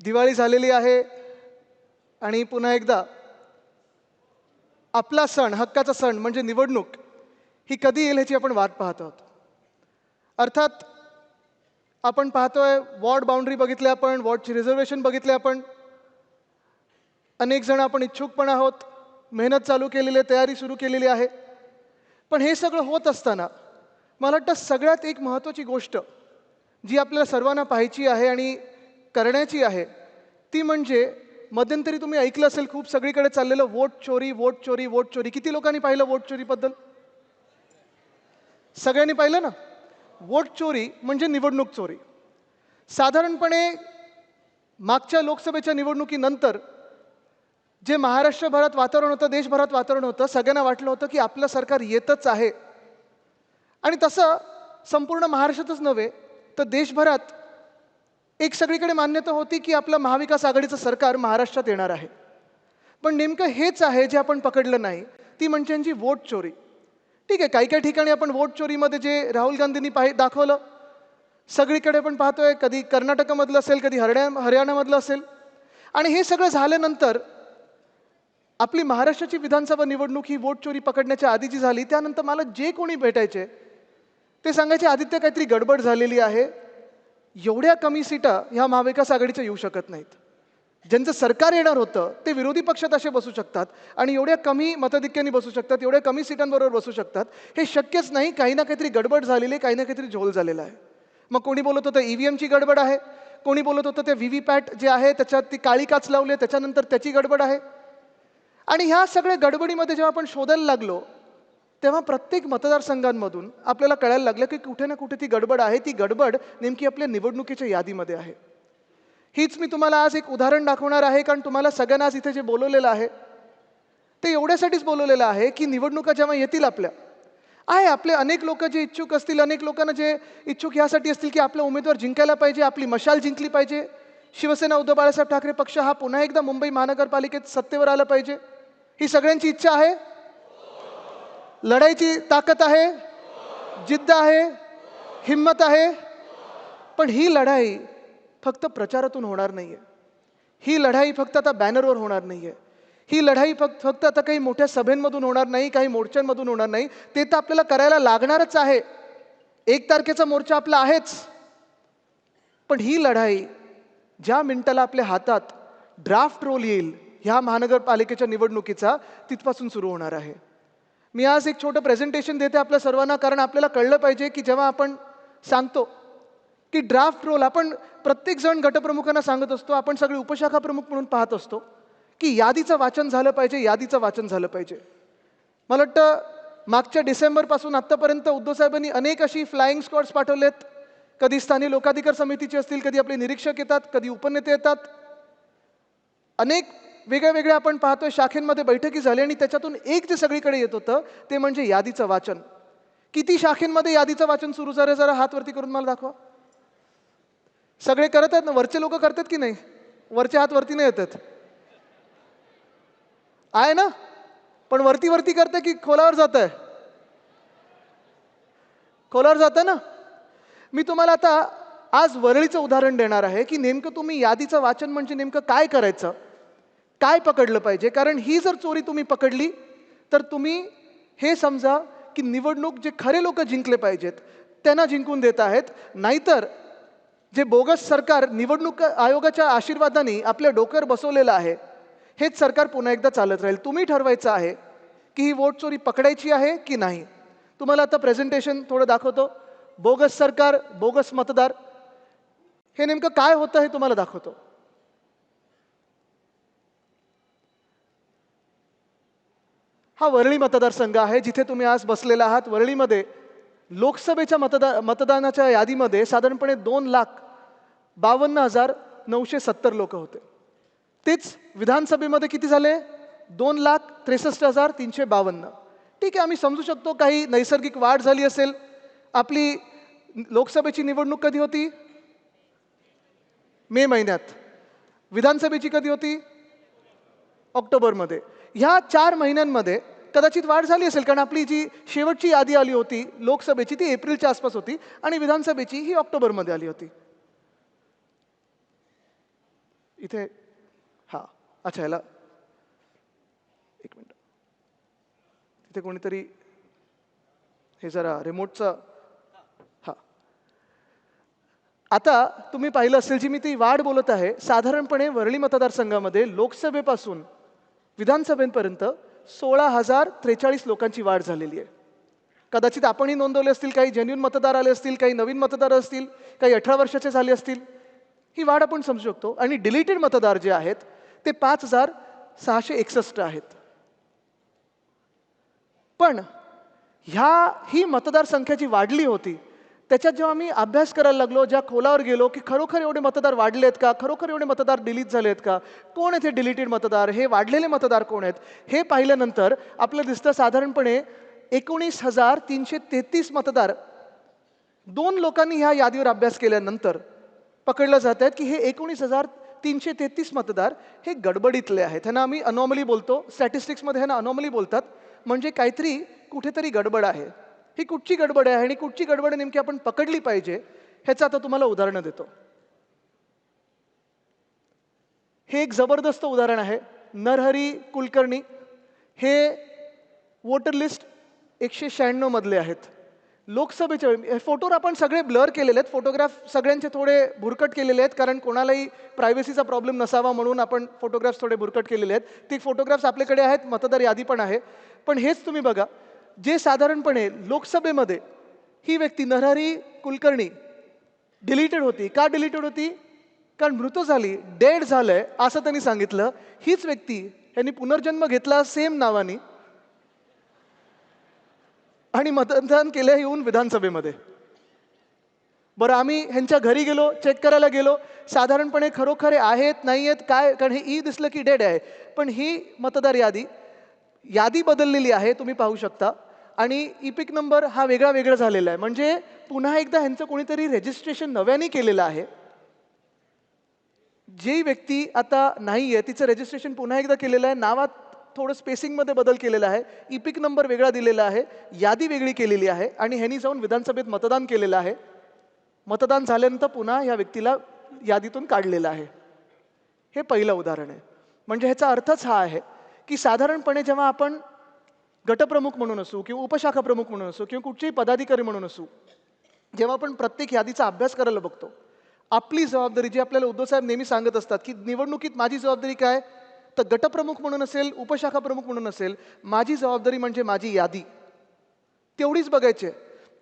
दिवाळी झालेली आहे आणि पुन्हा एकदा आपला सण हक्काचा सण म्हणजे निवडणूक ही कधी येईल ह्याची आपण वाट पाहत आहोत. अर्थात आपण पाहतोय वॉर्ड बाउंड्री बघितल्या आपण वॉर्डची रिझर्वेशन बघितले आपण. अनेक जण आपण इच्छुक पण आहोत मेहनत चालू केलेली आहे तयारी सुरू केलेली आहे. पण हे सगळं होत असताना मला वाटतं सगळ्यात एक महत्त्वाची गोष्ट जी आपल्याला सर्वांना पाहायची आहे आणि करण्याची आहे. ती म्हणजे मध्यंतरी तुम्ही ऐकलं असेल खूप सगळीकडे चाललेलं वोट चोरी वोट चोरी वोट चोरी. किती लोकांनी पाहिलं वोट चोरीबद्दल? सगळ्यांनी पाहिलं ना? वोट चोरी म्हणजे निवडणूक चोरी. साधारणपणे मागच्या लोकसभेच्या निवडणुकीनंतर जे महाराष्ट्रभरात वातावरण होतं देशभरात वातावरण होतं सगळ्यांना वाटलं होतं की आपलं सरकार येतच आहे. आणि तसं संपूर्ण महाराष्ट्रातच नव्हे तर देशभरात एक सगळीकडे मान्यता होती की आपलं महाविकास आघाडीचं सरकार महाराष्ट्रात येणार आहे. पण नेमकं हेच आहे जे आपण पकडलं नाही ती म्हणजे यांची वोट चोरी. ठीक आहे काही काही ठिकाणी आपण वोट चोरीमध्ये जे राहुल गांधींनी पाहि दाखवलं. सगळीकडे आपण पाहतोय कधी कर्नाटकामधलं असेल कधी हरण्या हरियाणामधलं असेल. आणि हे सगळं झाल्यानंतर आपली महाराष्ट्राची विधानसभा निवडणूक ही वोट चोरी पकडण्याच्या आधीची झाली त्यानंतर मला जे कोणी भेटायचे ते सांगायचे आदित्य काहीतरी गडबड झालेली आहे. एवढ्या कमी सीटा ह्या महाविकास आघाडीच्या येऊ शकत नाहीत. ज्यांचं सरकार येणार होतं ते विरोधी पक्षात असे बसू शकतात आणि एवढ्या कमी मतधिक्याने बसू शकतात एवढ्या कमी सीटांबरोबर बसू शकतात हे शक्यच नाही काही ना काहीतरी गडबड झालेली आहे काही ना काहीतरी झोल झालेला आहे. मग कोणी बोलत होतं ई व्ही एमची गडबड आहे? कोणी बोलत होतं ते व्ही व्ही पॅट जे आहे त्याच्यात ती काळी काच लावली आहे त्याच्यानंतर त्याची गडबड आहे? आणि ह्या सगळ्या गडबडीमध्ये जेव्हा आपण शोधायला लागलो तेव्हा प्रत्येक मतदारसंघांमधून आपल्याला कळायला लागलं की कुठे ना कुठे ती गडबड आहे. ती गडबड नेमकी आपल्या निवडणुकीच्या यादीमध्ये आहे. हीच मी तुम्हाला आज एक उदाहरण दाखवणार आहे कारण तुम्हाला सगळ्यांना आज इथे जे बोलवलेलं आहे ते एवढ्यासाठीच बोलवलेलं आहे की निवडणुका जेव्हा येतील आपल्या आहे आपले अनेक लोक जे इच्छुक असतील अनेक लोकांना जे इच्छुक ह्यासाठी असतील की आपला उमेदवार जिंकायला पाहिजे आपली मशाल जिंकली पाहिजे. शिवसेना उद्धव बाळासाहेब ठाकरे पक्ष हा पुन्हा एकदा मुंबई महानगरपालिकेत सत्तेवर आला पाहिजे. ही सगळ्यांची इच्छा आहे. लढाईची ताकद आहे जिद्द आहे हिंमत आहे पण ही लढाई फक्त प्रचारातून होणार नाही आहे ही लढाई फक्त आता बॅनरवर होणार नाही आहे ही लढाई फक्त फक्त आता काही मोठ्या सभेंमधून होणार नाही काही मोर्चांमधून होणार नाही. ते तर आपल्याला करायला लागणारच आहे. एक तारखेचा मोर्चा आपला आहेच. पण ही लढाई ज्या मिनिटाला आपल्या हातात ड्राफ्ट रोल येईल ह्या महानगरपालिकेच्या निवडणुकीचा तिथपासून सुरू होणार आहे. मी आज एक छोटं प्रेझेंटेशन देते आपल्या सर्वांना कारण आपल्याला कळलं पाहिजे की जेव्हा आपण सांगतो की ड्राफ्ट रोल आपण प्रत्येकजण गटप्रमुखांना सांगत असतो आपण सगळे उपशाखा प्रमुख म्हणून पाहत असतो की यादीचं वाचन झालं पाहिजे यादीचं वाचन झालं पाहिजे. मला वाटतं मागच्या डिसेंबरपासून आत्तापर्यंत उद्धव साहेबांनी अनेक अशी फ्लाईंग स्क्वॉड्स पाठवलेत. कधी स्थानिक लोकाधिकार समितीचे असतील कधी आपले निरीक्षक येतात कधी उपनेते येतात. अनेक वेगळ्या वेगळ्या आपण पाहतोय शाखेंमध्ये बैठकी झाली आणि त्याच्यातून एक जे सगळीकडे येत होतं ते म्हणजे यादीचं वाचन. किती शाखेंमध्ये यादीचं वाचन सुरू झालं जरा हात वरती करून मला दाखवा. सगळे करत आहेत ना? वरचे लोक करतात की नाही? वरचे हात वरती नाही येतात आहे ना? पण वरती वरती करते की खोलावर जात आहे खोलावर जातं ना? मी तुम्हाला आता आज वरळीचं उदाहरण देणार आहे की नेमकं तुम्ही यादीचं वाचन म्हणजे नेमकं काय करायचं? काय पकडलं पाहिजे? कारण ही जर चोरी तुम्ही पकडली तर तुम्ही हे समजा की निवडणूक जे खरे लोक जिंकले पाहिजेत त्यांना जिंकून देत आहेत. नाहीतर जे बोगस सरकार निवडणूक आयोगाच्या आशीर्वादाने आपल्या डोक्यावर बसवलेलं आहे हेच सरकार पुन्हा एकदा चालत राहील. तुम्ही ठरवायचं आहे की ही वोट चोरी पकडायची आहे की नाही? तुम्हाला आता प्रेझेंटेशन थोडं दाखवतो. बोगस सरकार बोगस मतदार हे नेमकं काय होतं हे तुम्हाला दाखवतो. हा वरळी मतदारसंघ आहे जिथे तुम्ही आज बसलेला आहात. वरळीमध्ये लोकसभेच्या मतदा मतदानाच्या यादीमध्ये साधारणपणे दोन लाख बावन्न हजार नऊशे सत्तर लोक होते. तेच विधानसभेमध्ये किती झाले? दोन लाख त्रेसष्ट हजार तीनशे बावन्न. ठीक आहे आम्ही समजू शकतो काही नैसर्गिक वाढ झाली असेल. आपली लोकसभेची निवडणूक कधी होती? मे महिन्यात. विधानसभेची कधी होती? ऑक्टोबरमध्ये. ह्या चार महिन्यांमध्ये कदाचित वाढ झाली असेल कारण आपली जी शेवटची यादी आली होती लोकसभेची ती एप्रिलच्या आसपास होती आणि विधानसभेची ही ऑक्टोबरमध्ये आली होती. इथे हां अच्छा ह्याला एक मिनिट. इथे कोणीतरी हे जरा रिमोटचं हां. आता तुम्ही पाहिलं असेल जी मी ती वाढ बोलत आहे साधारणपणे वरळी मतदारसंघामध्ये लोकसभेपासून विधानसभेपर्यंत सोळा हजार त्रेचाळीस लोकांची वाढ झालेली आहे. कदाचित आपणही नोंदवले असतील काही जेन्युन मतदार आले असतील काही नवीन मतदार असतील काही अठरा वर्षाचे झाले असतील ही वाढ आपण समजू शकतो. आणि डिलीटेड मतदार जे आहेत ते पाच हजार सहाशे एकसष्ट आहेत. पण ह्या ही मतदारसंख्या जी वाढली होती त्याच्यात जेव्हा मी अभ्यास करायला लागलो ज्या खोलावर गेलो की खरोखर एवढे मतदार वाढले आहेत का? खरोखर एवढे मतदार डिलीट झाले आहेत का? कोण आहेत हे डिलीटेड मतदार? हे वाढलेले मतदार कोण आहेत? हे पाहिल्यानंतर आपलं दिसतं साधारणपणे एकोणीस हजार तीनशे तेहतीस मतदार दोन लोकांनी ह्या यादीवर अभ्यास केल्यानंतर पकडलं जात आहेत की हे एकोणीस हजार तीनशे तेहतीस मतदार हे गडबडीतले आहेत. ह्यांना आम्ही अनॉमली बोलतो. स्टॅटिस्टिक्समध्ये ह्यांना अनॉमली बोलतात. म्हणजे काहीतरी कुठेतरी गडबड आहे. ही कुठची गडबड आहे आणि कुठची गडबड नेमकी आपण पकडली पाहिजे ह्याचं आता तुम्हाला उदाहरणं देतो. हे एक जबरदस्त उदाहरण आहे नरहरी कुलकर्णी. हे वोटर लिस्ट एकशे शहाण्णवमधले आहेत. लोकसभेचे हे फोटोवर आपण सगळे ब्लर केलेले आहेत फोटोग्राफ सगळ्यांचे थोडे भुरकट केलेले आहेत कारण कोणालाही प्रायव्हसीचा प्रॉब्लेम नसावा म्हणून आपण फोटोग्राफ्स थोडे भुरकट केलेले आहेत. ती फोटोग्राफ्स आपल्याकडे आहेत मतदार यादी पण आहे. पण हेच तुम्ही बघा जे साधारणपणे लोकसभेमध्ये ही व्यक्ती नरहरी कुलकर्णी डिलीटेड होती. का डिलीटेड होती? कारण मृत झाली डेड झालंय असं त्यांनी सांगितलं. हीच व्यक्ती यांनी पुनर्जन्म घेतला सेम नावाने. आणि मतदान केलं येऊन विधानसभेमध्ये. बरं आम्ही ह्यांच्या घरी गेलो चेक करायला गेलो. साधारणपणे खरोखर आहेत नाही आहेत काय? कारण हे ई दिसलं की डेड आहे. पण ही मतदार यादी यादी बदललेली आहे तुम्ही पाहू शकता. आणि इपिक नंबर हा वेगळा वेगळा झालेला आहे. म्हणजे पुन्हा एकदा ह्यांचं कोणीतरी रेजिस्ट्रेशन नव्याने केलेलं आहे. जी व्यक्ती आता नाही आहे तिचं रजिस्ट्रेशन पुन्हा एकदा केलेलं आहे. नावात थोडं स्पेसिंगमध्ये बदल केलेला आहे. इपिक नंबर वेगळा दिलेला आहे. यादी वेगळी केलेली आहे. आणि ह्यांनी जाऊन विधानसभेत मतदान केलेलं आहे. मतदान झाल्यानंतर पुन्हा या व्यक्तीला यादीतून काढलेलं आहे. हे पहिलं उदाहरण आहे. म्हणजे ह्याचा अर्थच हा आहे की साधारणपणे जेव्हा आपण गटप्रमुख म्हणून असू किंवा उपशाखा प्रमुख म्हणून असू किंवा कुठचेही पदाधिकारी म्हणून असू जेव्हा आपण प्रत्येक यादीचा अभ्यास करायला बघतो आपली जबाबदारी जी आपल्याला उद्धव साहेब नेहमी सांगत असतात की निवडणुकीत माझी जबाबदारी काय? तर गटप्रमुख म्हणून असेल उपशाखा प्रमुख म्हणून असेल माझी जबाबदारी म्हणजे माझी यादी. तेवढीच बघायची आहे.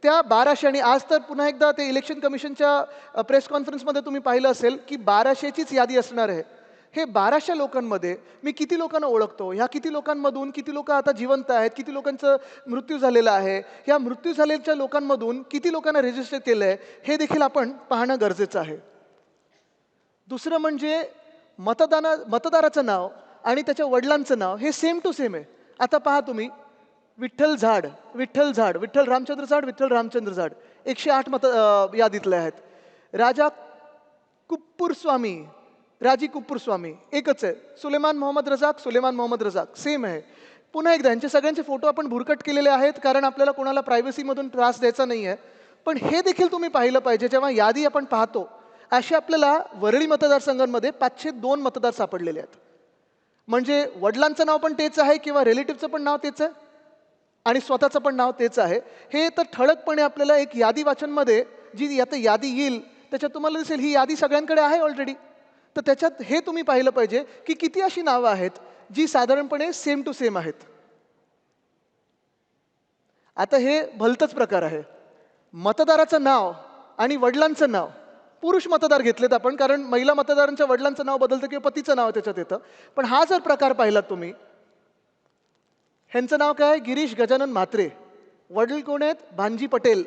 त्या बाराशे आणि आज तर पुन्हा एकदा ते इलेक्शन कमिशनच्या प्रेस कॉन्फरन्समध्ये तुम्ही पाहिलं असेल की बाराशेचीच यादी असणार आहे. हे बाराशे लोकांमध्ये मी किती लोकांना ओळखतो? ह्या किती लोकांमधून किती लोक आता जिवंत आहेत? किती लोकांचं मृत्यू झालेला आहे? या मृत्यू झालेल्या लोकांमधून किती लोकांना रजिस्टर केलं आहे हे देखील आपण पाहणं गरजेचं आहे. दुसरं म्हणजे मतदाना मतदाराचं नाव आणि त्याच्या वडिलांचं नाव हे सेम टू सेम आहे. आता पहा तुम्ही विठ्ठल झाड विठ्ठल झाड विठ्ठल रामचंद्र झाड विठ्ठल रामचंद्र झाड. एकशे आठ मत यादीतले आहेत. राजा कुप्पूर स्वामी राजी कुप्पूर स्वामी एकच आहे सुलेमान मोहम्मद रजाक सुलेमान मोहम्मद रजाक सेम आहे. पुन्हा एकदा यांचे सगळ्यांचे फोटो आपण भुरकट केलेले आहेत कारण आपल्याला कोणाला प्रायव्हसीमधून त्रास द्यायचा नाही आहे पण हे देखील तुम्ही पाहिलं पाहिजे जेव्हा यादी आपण पाहतो असे आपल्याला वरळी मतदारसंघांमध्ये पाचशे दोन मतदार सापडलेले आहेत. म्हणजे वडिलांचं नाव पण तेच आहे किंवा रिलेटिव्हचं पण नाव तेच आहे आणि स्वतःचं पण नाव तेच आहे. हे तर ठळकपणे आपल्याला एक यादी वाचनमध्ये जी आता यादी येईल त्याच्यात तुम्हाला दिसेल ही यादी सगळ्यांकडे आहे ऑलरेडी तर त्याच्यात हे तुम्ही पाहिलं पाहिजे की किती अशी नावं आहेत जी साधारणपणे सेम टू सेम आहेत. आता हे भलतंच प्रकार आहे. मतदाराचं नाव आणि वडिलांचं नाव. पुरुष मतदार घेतलेत आपण कारण महिला मतदारांच्या वडिलांचं नाव बदलतं किंवा पतीचं नाव त्याच्यात येतं. पण हा जर प्रकार पाहिलात तुम्ही ह्यांचं नाव काय? गिरीश गजानन म्हात्रे. वडील कोण आहेत? भानजी पटेल.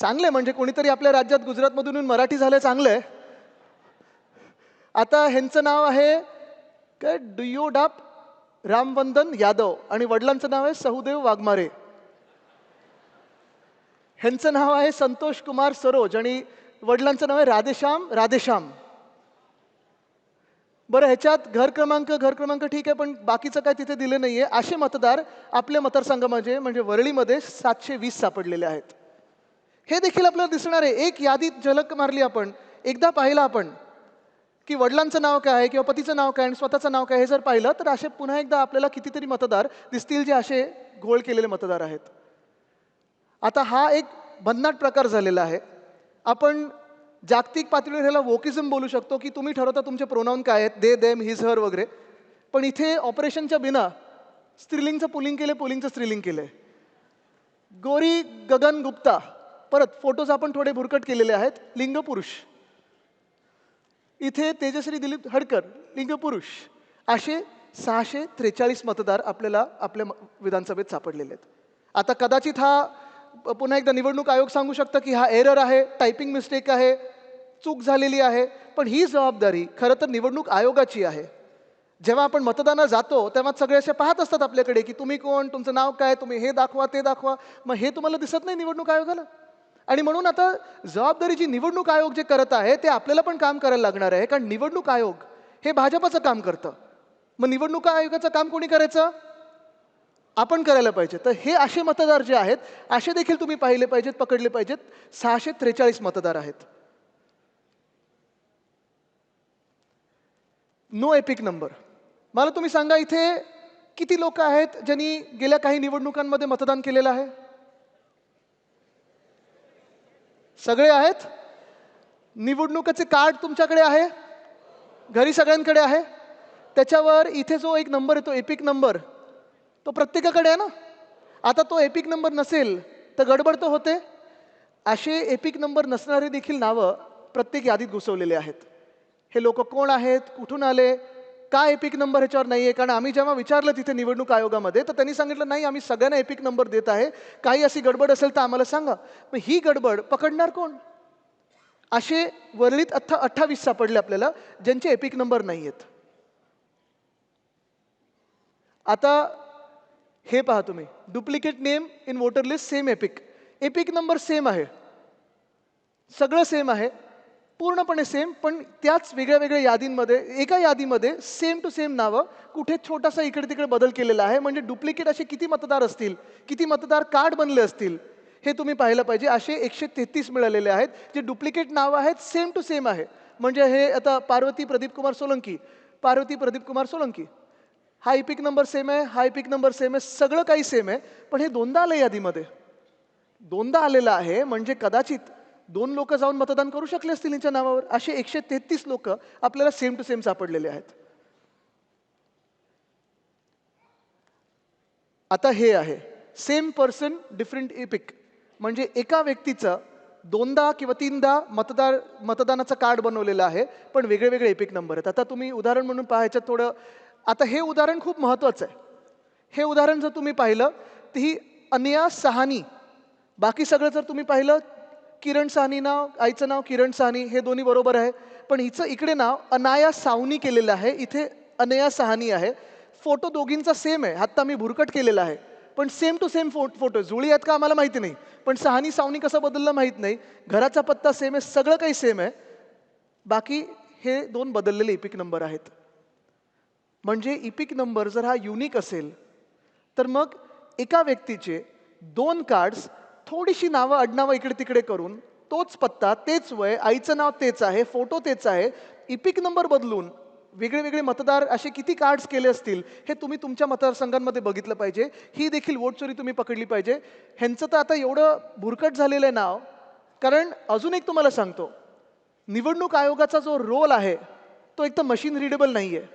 चांगले म्हणजे कोणीतरी आपल्या राज्यात गुजरातमधून मराठी झालं चांगलं. आहे आता ह्यांचं नाव आहे काय? डुयो रामवंदन यादव आणि वडिलांचं नाव आहे सहदेव वाघमारे. ह्यांचं नाव आहे संतोष कुमार सरोज आणि वडिलांचं नाव आहे राधेश्याम राधेश्याम. बरं ह्याच्यात घर क्रमांक घर क्रमांक ठीक आहे पण बाकीचं काय तिथे दिलं नाही आहे असे मतदार आपल्या मतदारसंघामध्ये म्हणजे वरळीमध्ये सातशे वीस सापडलेले आहेत. हे देखील आपल्याला दिसणार आहे. एक यादीत झलक मारली आपण. एकदा पाहिलं आपण की वडिलांचं नाव काय आहे किंवा पतीचं नाव काय आणि स्वतःचं नाव काय हे जर पाहिलं तर असे पुन्हा एकदा आपल्याला कितीतरी मतदार दिसतील जे असे घोळ केलेले मतदार आहेत. आता हा एक भन्नाट प्रकार झालेला आहे. आपण जागतिक पातळीवर ह्याला वोकिझम बोलू शकतो की तुम्ही ठरवता तुमचे प्रोनाऊन काय आहेत दे देम हिज हर वगैरे. पण इथे ऑपरेशनच्या बिना स्त्रीलिंगचं पुलिंग केलं पुलिंगचं स्त्रीलिंग केलं गोरी गगन गुप्ता परत फोटोज आपण थोडे भुरकट केलेले आहेत. लिंगपुरुष. इथे तेजश्री दिलीप हडकर लिंगपुरुष. असे सहाशे त्रेचाळीस मतदार आपल्याला आपल्या विधानसभेत सापडलेले आहेत. आता कदाचित हा पुन्हा एकदा निवडणूक आयोग सांगू शकतं की हा एरर आहे टायपिंग मिस्टेक आहे चूक झालेली आहे. पण ही जबाबदारी खरं तर निवडणूक आयोगाची आहे. जेव्हा आपण मतदानाला जातो तेव्हा सगळे असे पाहत असतात आपल्याकडे की तुम्ही कोण तुमचं नाव काय तुम्ही हे दाखवा ते दाखवा. मग हे तुम्हाला दिसत नाही निवडणूक आयोगाला? आणि म्हणून आता जबाबदारी जी निवडणूक आयोग जे करत आहे ते आपल्याला पण काम करायला लागणार आहे. कारण निवडणूक आयोग हे भाजपाचं काम करतं. मग निवडणूक आयोगाचं काम कोणी करायचं? आपण करायला पाहिजे. तर हे असे मतदार जे आहेत असे देखील तुम्ही पाहिले पाहिजेत पकडले पाहिजेत. सहाशे त्रेचाळीस मतदार आहेत. नो एपिक नंबर मला तुम्ही सांगा इथे किती लोक आहेत ज्यांनी गेल्या काही निवडणुकांमध्ये मतदान केलेलं आहे? सगळे आहेत? निवडणुकीचे कार्ड तुमच्याकडे आहे? घरी सगळ्यांकडे आहे? त्याच्यावर इथे जो एक नंबर येतो एपिक नंबर तो प्रत्येकाकडे आहे ना? आता तो एपिक नंबर नसेल तर गडबड तर होते. असे एपिक नंबर नसणारे देखील नावं प्रत्येक यादीत घुसवलेले आहेत. हे लोक कोण आहेत? कुठून आले? का एपिक नंबर ह्याच्यावर नाही आहे कारण आम्ही जेव्हा विचारलं तिथे निवडणूक आयोगामध्ये तर त्यांनी सांगितलं नाही आम्ही सगळ्यांना एपिक नंबर देत आहे. काही अशी गडबड असेल तर आम्हाला सांगा. मग ही गडबड पकडणार कोण? असे वरळीत अठ्ठा अठ्ठावीस सापडले आपल्याला ज्यांचे एपिक नंबर नाही आहेत आता हे पहा तुम्ही. Duplicate name in voter list same EPIC EPIC number same आहे. सगळं सेम आहे. पूर्णपणे सेम पण त्याच वेगळ्या वेगळ्या यादींमध्ये एका यादीमध्ये सेम टू सेम नावं कुठे छोटासा इकडे तिकडे बदल केलेला आहे. म्हणजे डुप्लिकेट असे किती मतदार असतील? किती मतदार कार्ड बनले असतील? हे तुम्ही पाहिलं पाहिजे. असे एकशे तेहतीस मिळालेले आहेत. जे डुप्लिकेट नावं आहेत सेम टू सेम आहे. म्हणजे हे आता पार्वती प्रदीप कुमार सोलंकी. पार्वती प्रदीप कुमार सोलंकी. हा इपिक नंबर सेम आहे हा इपिक नंबर सेम आहे सगळं काही सेम आहे. पण हे दोनदा आलं यादीमध्ये. दोनदा आलेलं आहे म्हणजे कदाचित दोन लोक जाऊन मतदान करू शकले असतील यांच्या नावावर. असे एकशे तेहतीस लोक आपल्याला सेम टू सेम सापडलेले आहेत. आता हे आहे. सेम पर्सन डिफरंट इपिक म्हणजे एका व्यक्तीचं दोनदा किंवा तीनदा मतदार मतदानाचं कार्ड बनवलेलं आहे पण वेगळे वेगळे इपिक नंबर आहेत. आता तुम्ही उदाहरण म्हणून पाहायचं थोडं आता हे उदाहरण खूप महत्त्वाचं आहे. हे उदाहरण जर तुम्ही पाहिलं तर ही अनिया सहानी. बाकी सगळं जर तुम्ही पाहिलं किरण साहनी नाव आईचं नाव किरण साहनी हे दोन्ही बरोबर आहे. पण हिचं इकडे नाव अनाया सावनी केलेलं आहे. इथे अनया सहानी आहे. फोटो दोघींचा सेम आहे. आत्ता मी भुरकट केलेला आहे. पण सेम टू सेम फो फोटो जुळी आहेत का आम्हाला माहिती नाही. पण सहानी सावनी कसं बदललं माहीत नाही. घराचा पत्ता सेम आहे. सगळं काही सेम आहे. बाकी हे दोन बदललेले इपिक नंबर आहेत. म्हणजे इपिक नंबर जर हा युनिक असेल तर मग एका व्यक्तीचे दोन कार्ड्स थोडीशी नावं आडनावं इकडे तिकडे करून तोच पत्ता तेच वय आईचं नाव तेच आहे फोटो तेच आहे इपिक नंबर बदलून वेगळे वेगळे मतदार असे किती कार्ड्स केले असतील हे तुम्ही तुमच्या मतदारसंघांमध्ये बघितलं पाहिजे. ही देखील वोट चोरी तुम्ही पकडली पाहिजे. ह्यांचं तर आता एवढं भुरकट झालेलं आहे नाव. कारण अजून एक तुम्हाला सांगतो. निवडणूक आयोगाचा जो रोल आहे तो एक तर मशीन रिडेबल नाही आहे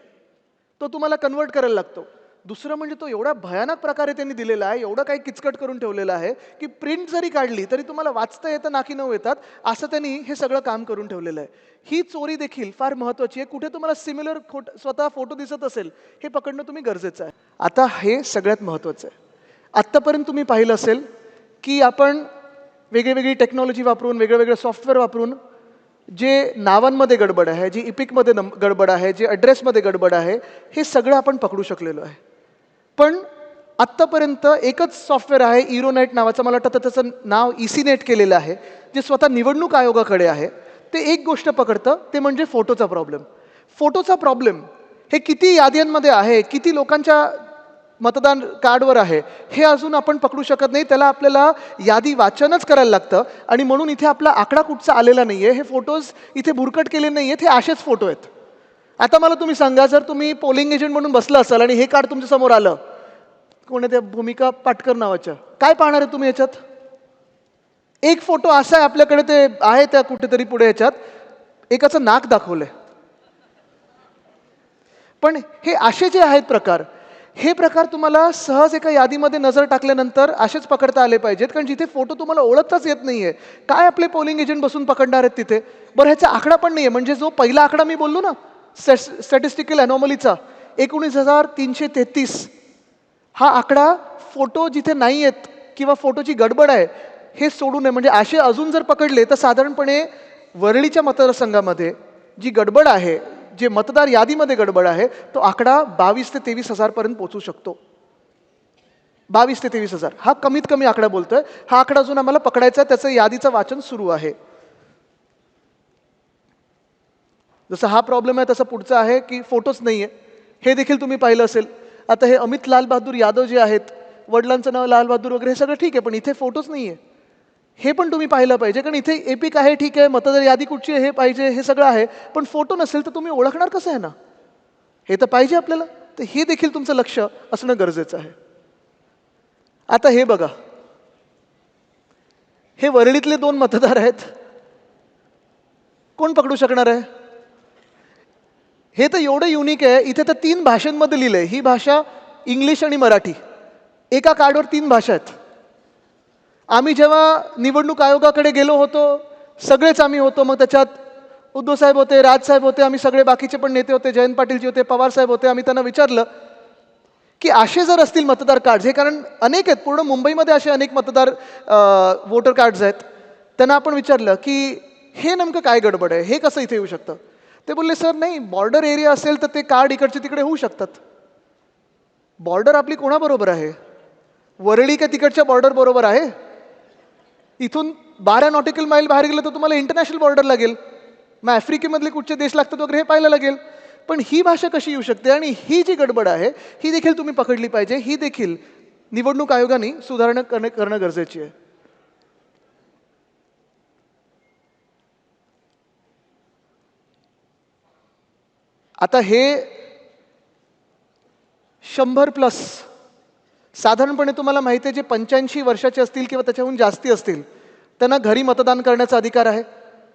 तो तुम्हाला कन्वर्ट करायला लागतो. दुसरं म्हणजे तो एवढा भयानक प्रकारे त्यांनी दिलेला आहे एवढं काही किचकट करून ठेवलेलं आहे की प्रिंट जरी काढली तरी तुम्हाला वाचता येतं नाकी नऊ येतात असं त्यांनी हे सगळं काम करून ठेवलेलं आहे. ही चोरी देखील फार महत्त्वाची आहे. कुठे तुम्हाला सिमिलर खोट स्वतः फोटो दिसत असेल हे पकडणं तुम्ही गरजेचं आहे. आता हे सगळ्यात महत्त्वाचं आहे. आत्तापर्यंत तुम्ही पाहिलं असेल की आपण वेगळीवेगळी टेक्नॉलॉजी वापरून वेगळं वेगळं सॉफ्टवेअर वापरून जे नावांमध्ये गडबड आहे जी इपिकमध्ये नम गडबड आहे जे ॲड्रेसमध्ये गडबड आहे हे सगळं आपण पकडू शकलेलो आहे. पण आत्तापर्यंत एकच सॉफ्टवेअर आहे इरोनेट नावाचं. मला वाटतं त्याचं नाव इसीनेट केलेलं आहे जे स्वतः निवडणूक आयोगाकडे आहे. ते एक गोष्ट पकडतं ते म्हणजे फोटोचा प्रॉब्लेम फोटोचा प्रॉब्लेम हे किती याद्यांमध्ये आहे किती लोकांच्या मतदान कार्डवर आहे हे अजून आपण पकडू शकत नाही. त्याला आपल्याला यादी वाचनच करायला लागतं आणि म्हणून इथे आपला आकडा कुठचा आलेला नाही आहे हे फोटोज इथे भुरकट केले नाही आहेत हे असेच फोटो आहेत. आता मला तुम्ही सांगा जर तुम्ही पोलिंग एजंट म्हणून बसला असाल आणि हे कार्ड तुमच्यासमोर आलं कोण आहे त्या भूमिका पाटकर नावाच्या काय पाहणार आहे तुम्ही याच्यात? एक फोटो असा आहे आपल्याकडे ते आहे त्या कुठेतरी पुढे याच्यात एकाचं नाक दाखवलंय. पण हे असे जे आहेत प्रकार हे प्रकार तुम्हाला सहज एका यादीमध्ये नजर टाकल्यानंतर असेच पकडता आले पाहिजेत कारण जिथे फोटो तुम्हाला ओळखताच येत नाहीये. काय आपले पोलिंग एजंट बसून पकडणार आहेत तिथे? बरं ह्याचा आकडा पण नाहीये म्हणजे जो पहिला आकडा मी बोललो ना स्टॅटिस्टिकल अनॉमलीचा एकोणीस हजार तीनशे तेहतीस. हा आकडा फोटो जिथे नाही आहेत किंवा फोटोची गडबड आहे हे सोडू नये. म्हणजे असे अजून जर पकडले तर साधारणपणे वरळीच्या मतदारसंघामध्ये जी गडबड आहे जे मतदार यादीमध्ये गडबड आहे तो आकडा बावीस ते तेवीस हजारपर्यंत पोचू शकतो. बावीस ते तेवीस हजार. हा कमीत कमी आकडा बोलतोय. हा आकडा अजून आम्हाला पकडायचा आहे, त्याचं यादीचं वाचन सुरू आहे. जसं हा प्रॉब्लेम आहे तसा पुढचा आहे की फोटोच नाही आहे हे देखील तुम्ही पाहिलं असेल. आता हे अमित लाल बहादूर यादव जे आहेत वडिलांचं नाव लाल बहादूर वगैरे हे सगळं ठीक आहे पण इथे फोटोच नाही आहे हे पण तुम्ही पाहिलं पाहिजे कारण इथे एपिक आहे ठीक आहे मतदार यादी कुठची आहे हे पाहिजे हे सगळं आहे पण फोटो नसेल तर तुम्ही ओळखणार कसं आहे ना? हे तर पाहिजे आपल्याला. तर हे देखील तुमचं लक्ष असणं गरजेचं आहे. आता हे बघा. हे वरळीतले दोन मतदार आहेत. कोण पकडू शकणार आहे? हे तर एवढं युनिक आहे इथे तर तीन भाषांमध्ये लिहिलं आहे ही भाषा इंग्लिश आणि मराठी. एका कार्डवर तीन भाषा आहेत. आम्ही जेव्हा निवडणूक आयोगाकडे गेलो होतो सगळेच आम्ही होतो मग त्याच्यात उद्धव साहेब होते राजसाहेब होते आम्ही सगळे बाकीचे पण नेते होते जयंत पाटीलजी होते पवार साहेब होते आम्ही त्यांना विचारलं की असे जर असतील मतदार कार्ड्स हे कारण अनेक आहेत पूर्ण मुंबईमध्ये असे अनेक मतदार वोटर कार्ड्स आहेत. त्यांना आपण विचारलं की हे नेमकं काय गडबड आहे? हे कसं इथे येऊ शकतं? ते बोलले सर नाही बॉर्डर एरिया असेल तर ते कार्ड इकडचे तिकडे होऊ शकतात. बॉर्डर आपली कोणाबरोबर आहे? वरळी का तिकडच्या बॉर्डर बरोबर आहे? इथून बारा नॉटिकल माईल बाहेर गेलं तर तुम्हाला इंटरनॅशनल बॉर्डर लागेल. मग आफ्रिकेमधले कुठचे देश लागतात वगैरे हे पाहायला लागेल. पण ही भाषा कशी येऊ शकते आणि ही जी गडबड आहे ही देखील तुम्ही पकडली पाहिजे. ही देखील निवडणूक आयोगाने सुधारणा करणे करणं गरजेची आहे. आता हे शंभर प्लस साधारणपणे तुम्हाला माहिती आहे जे पंच्याऐंशी वर्षाचे असतील किंवा त्याच्याहून जास्ती असतील त्यांना घरी मतदान करण्याचा अधिकार आहे.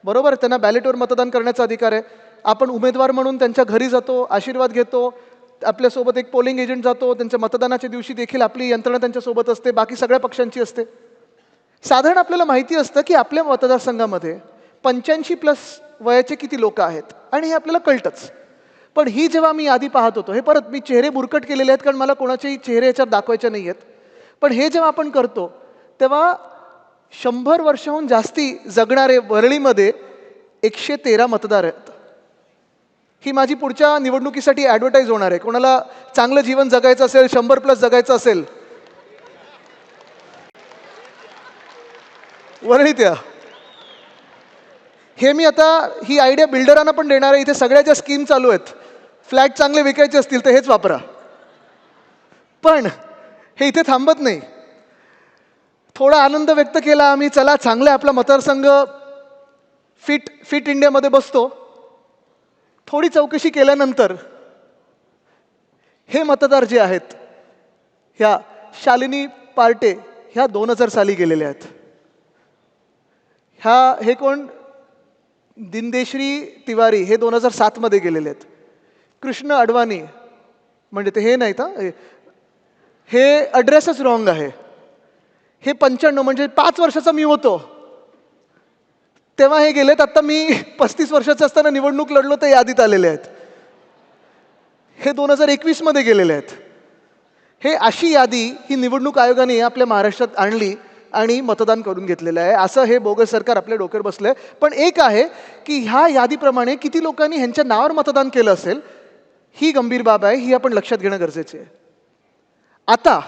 बरोबर त्यांना बॅलेटवर मतदान करण्याचा अधिकार आहे. आपण उमेदवार म्हणून त्यांच्या घरी जातो आशीर्वाद घेतो आपल्यासोबत एक पोलिंग एजंट जातो त्यांच्या मतदानाच्या दिवशी देखील आपली यंत्रणा त्यांच्यासोबत असते बाकी सगळ्या पक्षांची असते. साधारण आपल्याला माहिती असतं की आपल्या मतदारसंघामध्ये पंच्याऐंशी प्लस वयाचे किती लोक आहेत आणि हे आपल्याला कळतंच. पण ही जेव्हा मी आधी पाहत होतो हे परत मी चेहरे बुरकट केलेले आहेत कारण मला कोणाचेही चेहरे याच्यात दाखवायचे नाही आहेत. पण हे जेव्हा आपण करतो तेव्हा शंभर वर्षाहून जास्ती जगणारे वरळीमध्ये एकशे तेरा मतदार आहेत. ही माझी पुढच्या निवडणुकीसाठी ॲडव्हर्टाईज होणार आहे. कोणाला चांगलं जीवन जगायचं असेल शंभर प्लस जगायचं असेल. वरळीत या हे मी आता ही आयडिया बिल्डरांना पण देणार आहे. इथे सगळ्या ज्या स्कीम चालू आहेत फ्लॅट चांगले विकायचे असतील तर हेच वापरा. पण हे इथे थांबत नाही. थोडा आनंद व्यक्त केला आम्ही चला चांगला आपला मतदारसंघ फिट फिट इंडियामध्ये बसतो. थोडी चौकशी केल्यानंतर हे मतदार जे आहेत ह्या शालिनी पार्टे ह्या दोन हजार साली गेलेल्या आहेत. ह्या हे कोण? दिनदेश्री तिवारी हे दोन हजार सातमध्ये गेलेले आहेत. कृष्ण अडवाणी. म्हणजे ते हे नाही का? हे ॲड्रेसच रॉंग आहे. हे पंच्याण्णव म्हणजे पाच वर्षाचा मी होतो. तेव्हा हे गेलेत आत्ता मी पस्तीस वर्षाचं असताना निवडणूक लढलो ते यादीत आलेले आहेत. हे दोन हजार एकवीसमध्ये गेलेले आहेत. हे अशी यादी ही निवडणूक आयोगाने आपल्या महाराष्ट्रात आणली आणि मतदान करून घेतलेलं आहे. असं हे बोगस सरकार आपल्या डोक्यावर आहे पण एक आहे की ह्या यादीप्रमाणे किती लोकांनी ह्यांच्या नावावर मतदान केलं असेल ही गंभीर बाब आहे ही आपण लक्षात घेणं गरजेचे आहे. आता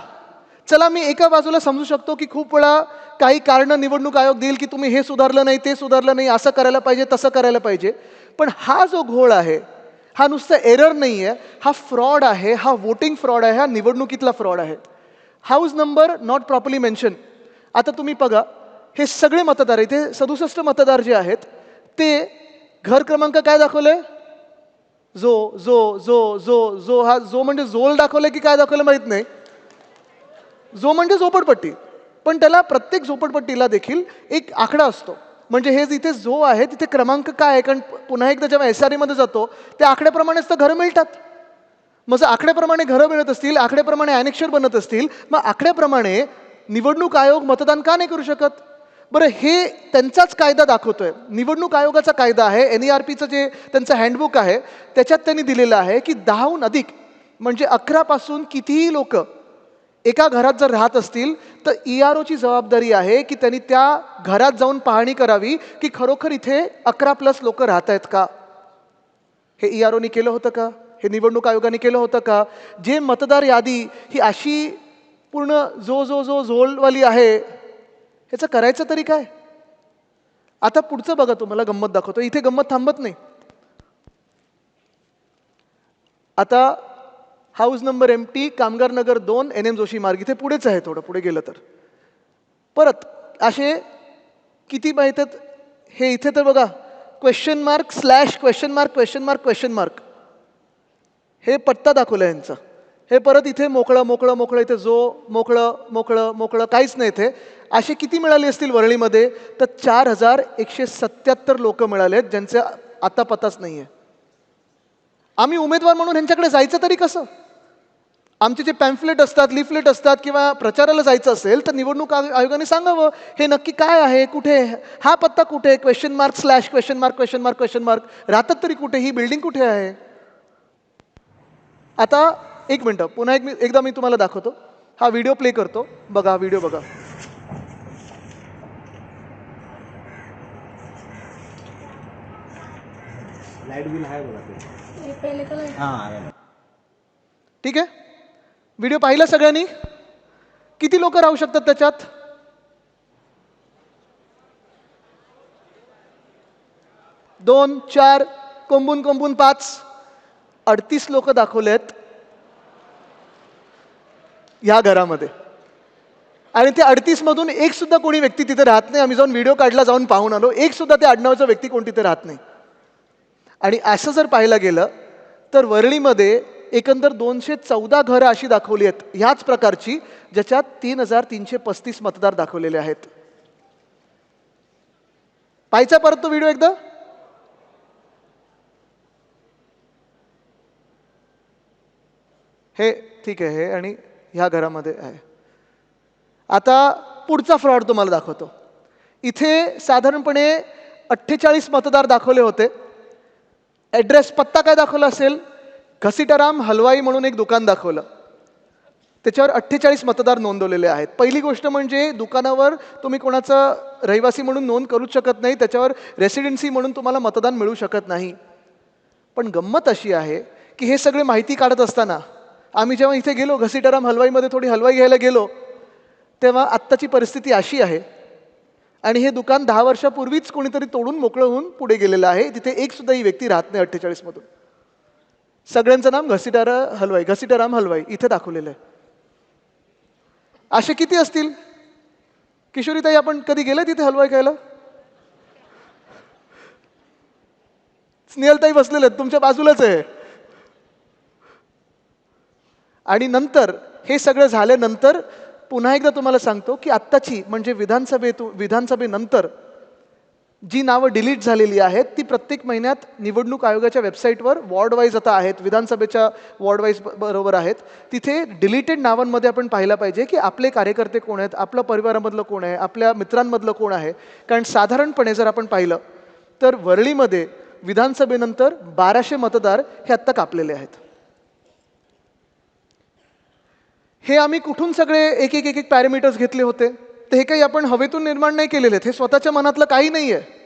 चला मी एका बाजूला समजू शकतो की खूप वेळा काही कारणं निवडणूक आयोग देईल की तुम्ही हे सुधारलं नाही ते सुधारलं नाही असं करायला पाहिजे तसं करायला पाहिजे. पण हा जो घोळ आहे हा नुसता एरर नाही आहे हा फ्रॉड आहे हा वोटिंग फ्रॉड आहे हा निवडणुकीतला फ्रॉड आहे. House number not properly mention. आता तुम्ही बघा हे सगळे मतदार इथे सदुसष्ट मतदार जे आहेत ते घर क्रमांक काय दाखवलं आहे जो जो जो जो जो हा जो म्हणजे जोल दाखवलं की काय दाखवलं माहीत नाही. जो म्हणजे झोपडपट्टी. पण त्याला प्रत्येक झोपडपट्टीला देखील एक आकडा असतो. म्हणजे हे जिथे जो आहे तिथे क्रमांक काय आहे? कारण पुन्हा एकदा जेव्हा एस आर ईमध्ये जातो त्या आकड्याप्रमाणेच तर घरं मिळतात. मग जर आकड्याप्रमाणे घरं मिळत असतील आकड्याप्रमाणे अॅनेक्षर बनत असतील मग आकड्याप्रमाणे निवडणूक आयोग मतदान का नाही करू शकत? बरं हे त्यांचाच कायदा दाखवतोय. निवडणूक आयोगाचा कायदा आहे एन ई आर पीचं जे त्यांचं हँडबुक आहे त्याच्यात त्यांनी दिलेलं आहे की दहाहून अधिक म्हणजे अकरापासून कितीही लोक एका घरात जर राहत असतील तर ई आर ओची जबाबदारी आहे की त्यांनी त्या घरात जाऊन पाहणी करावी की खरोखर इथे अकरा प्लस लोक राहत आहेत का? हे ई आर ओनी केलं होतं का? हे निवडणूक आयोगाने केलं होतं का? जे मतदार यादी ही अशी पूर्ण जो जो जो झोलवाली आहे ह्याचं करायचं तरी काय? आता पुढचं बघा तुम्हाला गंमत दाखवतो. इथे गंमत थांबत नाही. आता हाऊस नंबर एम टी कामगार नगर दोन एन एम जोशी मार्ग. इथे पुढेच आहे थोडं पुढे गेलं तर. परत असे किती माहीत आहेत हे इथे तर बघा. Question mark slash question mark question mark question mark हे पत्ता दाखवला यांचं. हे परत इथे मोकळं मोकळं मोकळं इथे जो मोकळं मोकळं मोकळं काहीच नाही इथे. असे किती मिळाले असतील वरळीमध्ये तर चार हजार एकशे सत्याहत्तर लोक मिळाले आहेत ज्यांचे आता पत्ताच नाही आहे आम्ही उमेदवार म्हणून ह्यांच्याकडे जायचं तरी कसं? आमचे जे पॅम्फलेट असतात लिफलेट असतात किंवा प्रचाराला जायचं असेल तर निवडणूक आयोगाने सांगावं हे नक्की काय आहे कुठे आहे? हा पत्ता कुठे आहे question mark slash question mark question mark question mark राहतात तरी कुठे ही बिल्डिंग कुठे आहे? आता एक मिनटं पुन्हा एक मी एकदा मी तुम्हाला दाखवतो. हा व्हिडिओ प्ले करतो. बघा व्हिडिओ बघा. लाइट बिल आहे बघा हे हां. ठीक आहे? व्हिडिओ पाहिला सगळ्यांनी? किती लोक राहू शकतात त्याच्यात? दोन चार कोंबून कोंबून पाच. अडतीस लोक दाखवलेत. ह्या घरामध्ये. आणि ते अडतीसमधून एकसुद्धा एक सुद्धा कोणी व्यक्ती तिथे राहत नाही. आम्ही जाऊन व्हिडिओ काढला जाऊन पाहून आलो. एक सुद्धा त्या आडनावाचा व्यक्ती कोण तिथे राहत नाही. आणि असं जर पाहायला गेलं तर वरळीमध्ये एकंदर दोनशे चौदा घरं अशी दाखवली आहेत ह्याच प्रकारची ज्याच्यात तीन हजार तीनशे पस्तीस मतदार दाखवलेले आहेत. पाहायचा परत तो व्हिडिओ एकदा? हे ठीक आहे हे आणि ह्या घरामध्ये आहे. आता पुढचा फ्रॉड तुम्हाला दाखवतो. इथे साधारणपणे अठ्ठेचाळीस मतदार दाखवले होते. ॲड्रेस पत्ता काय दाखवला असेल? घसिटाराम हलवाई म्हणून एक दुकान दाखवलं. त्याच्यावर अठ्ठेचाळीस मतदार नोंदवलेले आहेत. पहिली गोष्ट म्हणजे दुकानावर तुम्ही कोणाचं रहिवासी म्हणून नोंद करूच शकत नाही. त्याच्यावर रेसिडेन्सी म्हणून तुम्हाला मतदान मिळू शकत नाही. पण गंमत अशी आहे की हे सगळे माहिती काढत असताना आम्ही जेव्हा इथे गेलो घसीटाराम हलवाईमध्ये थोडी हलवाई घ्यायला गेलो तेव्हा आत्ताची परिस्थिती अशी आहे. आणि हे दुकान दहा वर्षापूर्वीच कोणीतरी तोडून मोकळं होऊन पुढे गेलेलं आहे. तिथे एक सुद्धा ही व्यक्ती राहत नाही अठ्ठेचाळीसमधून सगळ्यांचं नाम घसीटारा हलवाई घसीटाराम हलवाई इथे दाखवलेलं आहे. असे किती असतील? किशोरीताई आपण कधी गेले तिथे हलवाई खायला? स्नेहलताई बसलेले आहेत तुमच्या बाजूलाच आहे. आणि नंतर हे सगळं झाल्यानंतर पुन्हा एकदा तुम्हाला सांगतो की आत्ताची म्हणजे विधानसभेतून विधानसभेनंतर जी नावं डिलीट झालेली आहेत ती प्रत्येक महिन्यात निवडणूक आयोगाच्या वेबसाईटवर वॉर्ड वाईज आता आहेत विधानसभेच्या वॉर्ड वाईज बरोबर आहेत. तिथे डिलीटेड नावांमध्ये आपण पाहिलं पाहिजे की आपले कार्यकर्ते कोण आहेत आपल्या परिवारामधलं कोण आहे आपल्या मित्रांमधलं कोण आहे. कारण साधारणपणे जर आपण पाहिलं तर वरळीमध्ये विधानसभेनंतर बाराशे मतदार हे आत्ता कापलेले आहेत. हे आम्ही कुठून सगळे एक एक एक एक पॅरामीटर्स घेतले होते. तर हे काही आपण हवेतून निर्माण नाही केलेले आहेत. हे स्वतःच्या मनातलं काही नाही आहे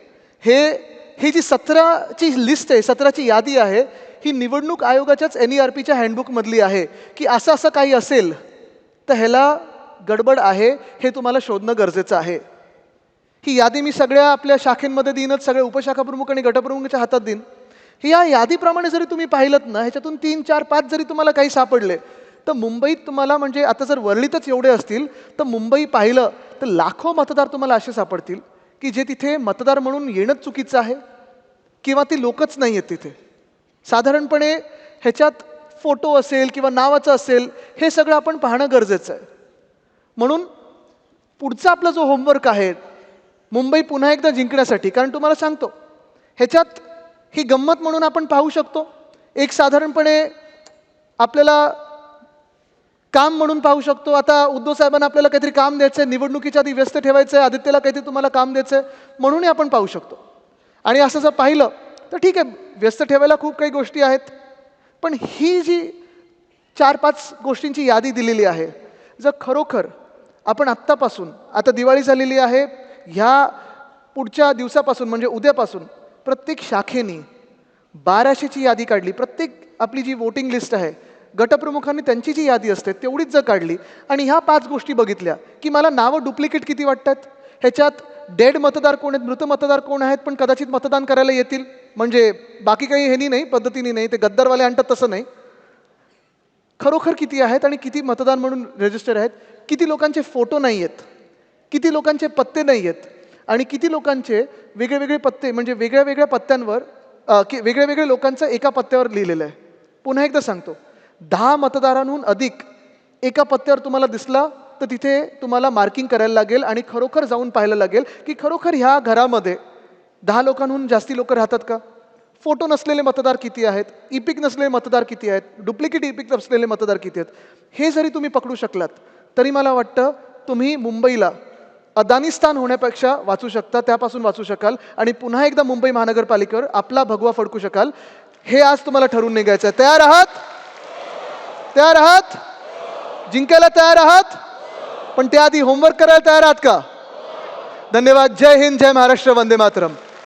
हे ही जी सतराची लिस्ट आहे सतराची यादी आहे ही निवडणूक आयोगाच्याच एन ई आर पीच्या हँडबुकमधली आहे की असं असं काही असेल तर ह्याला गडबड आहे हे तुम्हाला शोधणं गरजेचं आहे. ही यादी मी सगळ्या आपल्या शाखेंमध्ये देईनच सगळ्या उपशाखाप्रमुख आणि गटप्रमुखाच्या हातात देईन. ही या यादीप्रमाणे जरी तुम्ही पाहिलं ना ह्याच्यातून तीन चार पाच जरी तुम्हाला काही सापडले तर मुंबईत तुम्हाला म्हणजे आता जर वरळीतच एवढे असतील तर मुंबई पाहिलं तर लाखो मतदार तुम्हाला असे सापडतील की जे तिथे मतदार म्हणून येणंच चुकीचं आहे किंवा ती लोकच नाही आहेत तिथे. साधारणपणे ह्याच्यात फोटो असेल किंवा नावाचं असेल हे सगळं आपण पाहणं गरजेचं आहे. म्हणून पुढचा आपला जो होमवर्क आहे मुंबई पुन्हा एकदा जिंकण्यासाठी कारण तुम्हाला सांगतो ह्याच्यात ही गंमत म्हणून आपण पाहू शकतो. एक साधारणपणे आपल्याला काम म्हणून पाहू शकतो. आता उद्धव साहेबांना आपल्याला काहीतरी काम द्यायचं आहे निवडणुकीच्या आधी व्यस्त ठेवायचं आहे आदित्यला काहीतरी तुम्हाला काम द्यायचं आहे म्हणूनही आपण पाहू शकतो. आणि असं जर पाहिलं तर ठीक आहे व्यस्त ठेवायला खूप काही गोष्टी आहेत पण ही जी चार पाच गोष्टींची यादी दिलेली आहे जर खरोखर आपण आत्तापासून आता दिवाळी झालेली आहे ह्या पुढच्या दिवसापासून म्हणजे उद्यापासून प्रत्येक शाखेनी बाराशेची यादी काढली. प्रत्येक आपली जी वोटिंग लिस्ट आहे गटप्रमुखांनी त्यांची जी यादी असते तेवढीच जर काढली आणि ह्या पाच गोष्टी बघितल्या की मला नावं डुप्लिकेट किती वाटतात? ह्याच्यात डेड मतदार कोण आहेत? मृत मतदार कोण आहेत? पण कदाचित मतदान करायला येतील. म्हणजे बाकी काही ह्यानी नाही पद्धतीने नाही ते गद्दारवाले आणतात तसं नाही. खरोखर किती आहेत आणि किती मतदान म्हणून रजिस्टर आहेत? किती लोकांचे फोटो नाही आहेत? किती लोकांचे पत्ते नाही आहेत? आणि किती लोकांचे वेगळे वेगळे पत्ते म्हणजे वेगळ्या वेगळ्या पत्त्यांवर की वेगळ्या वेगळ्या लोकांचं एका पत्त्यावर लिहिलेलं आहे. पुन्हा एकदा सांगतो. दहा मतदारांहून अधिक एका पत्त्यावर तुम्हाला दिसला तर तिथे तुम्हाला मार्किंग करायला लागेल आणि खरोखर जाऊन पाहायला लागेल की खरोखर ह्या घरामध्ये दहा लोकांहून जास्ती लोक राहतात का? फोटो नसलेले मतदार किती आहेत? इपिक नसलेले मतदार किती आहेत? डुप्लिकेट इपिक नसलेले मतदार किती आहेत? हे जरी तुम्ही पकडू शकलात तरी मला वाटतं तुम्ही मुंबईला अदानिस्तान होण्यापेक्षा वाचू शकता त्यापासून वाचू शकाल आणि पुन्हा एकदा मुंबई महानगरपालिकेवर आपला भगवा फडकू शकाल. हे आज तुम्हाला ठरवून निघायचं आहे तयार आहात? तयार आहात? जिंकायला तयार आहात? पण त्याआधी होमवर्क करायला तयार आहात का? धन्यवाद. जय हिंद जय महाराष्ट्र. वंदे मातरम.